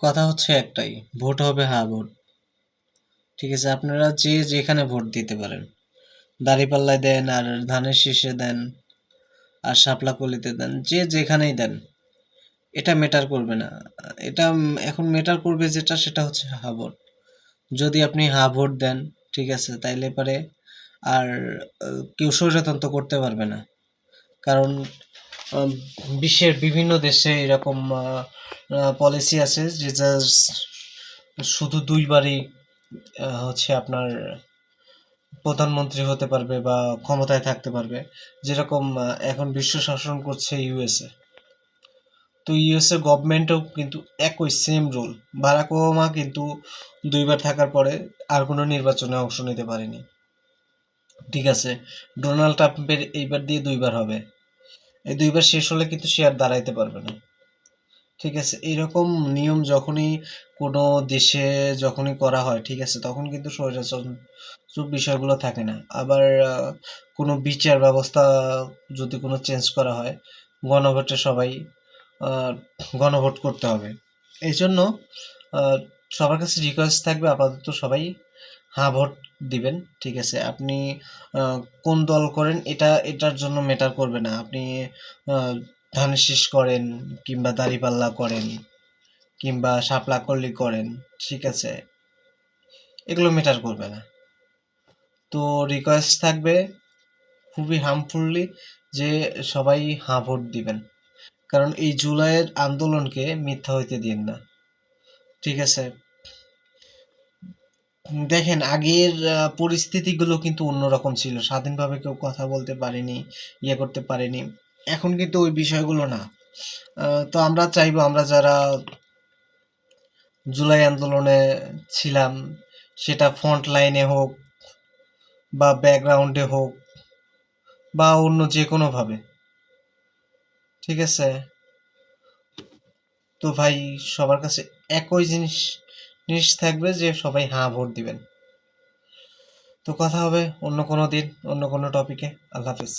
কথা হচ্ছে একটাই, ভোট হবে হ্যাঁ ভোট। ঠিক আছে, আপনারা যে যেখানে ভোট দিতে পারেন, দাঁড়িপাল্লায় দেন আর ধানের শীষে দেন আর শাপলা কলিতে দেন, যে যেখানেই দেন, এটা মেটার করবে না। এটা এখন মেটার করবে যেটা, সেটা হচ্ছে হা ভোট। যদি আপনি হা ভোট দেন, ঠিক আছে, তাইলে পারে আর কেউ স্বৈরতন্ত্র করতে পারবে না। কারণ বিশ্বের বিভিন্ন দেশে এরকম পলিসি আছে যে just শুধু দুইবারই হচ্ছে আপনার প্রধানমন্ত্রী হতে পারবে বা ক্ষমতায় থাকতে পারবে। যেরকম এখন বিশ্ব শাসন করছে ইউএসএ তো ইউএসএ গভর্নমেন্টও কিন্তু একই সেম রোল বারাক ওবামা কিন্তু দুইবার থাকার পরে আর কোনো নির্বাচনে অংশ নিতে পারেনি। ঠিক আছে ডোনাল্ড ট্রাম্পের এইবার দিয়ে দুইবার হবে। এই দুইবার শেষ হলে কিন্তু সে আর দাঁড়াইতে পারবে না। ঠিক আছে? এরকম নিয়ম যখনই কোনো দেশে যখনই করা হয়, ঠিক আছে? তখন কিন্তু স্বৈরাচার বিষয়গুলো থাকে না। আবার কোনো বিচার ব্যবস্থা যদি কোনো চেঞ্জ করা হয়, গণভোটে সবাই গণভোট করতে হবে। এই জন্য সবার কাছে রিকোয়েস্ট থাকবে, আপাতত সবাই হ্যাঁ ভোট দিবেন, ঠিক আছে। আপনি কোন দল করেন এটা, এটার জন্য ম্যাটার করবে না। আপনি ধানের শীষ করেন কিংবা দাড়িপাল্লা করেন কিংবা শাপলা কল্লি করেন, ঠিক আছে। এগুলো ম্যাটার করবে না। তো রিকোয়েস্ট থাকবে খুবই হার্মফুললি যে সবাই হাঁ ভোট দিবেন। কারণ এই জুলাইয়ের আন্দোলনকে মিথ্যা হইতে দিন না। ঠিক আছে। দেখেন, আগের পরিস্থিতিগুলো কিন্তু অন্যরকম ছিল। স্বাধীনভাবে কেউ কথা বলতে পারেনি ইয়ে করতে পারেনি। এখন কিন্তু ওই বিষয়গুলো না। তো আমরা চাইব, আমরা যারা জুলাই আন্দোলনে ছিলাম, সেটা ফ্রন্ট লাইনে হোক বা ব্যাকগ্রাউন্ডে হোক বা অন্য যে কোনোভাবে ঠিক আছে? তো ভাই, সবার কাছে একই জিনিস জিনিস থাকবে যে সবাই হ্যাঁ ভোট দিবেন। তো কথা হবে অন্য কোনো দিন, অন্য কোনো টপিকে আল্লাহ হাফিজ।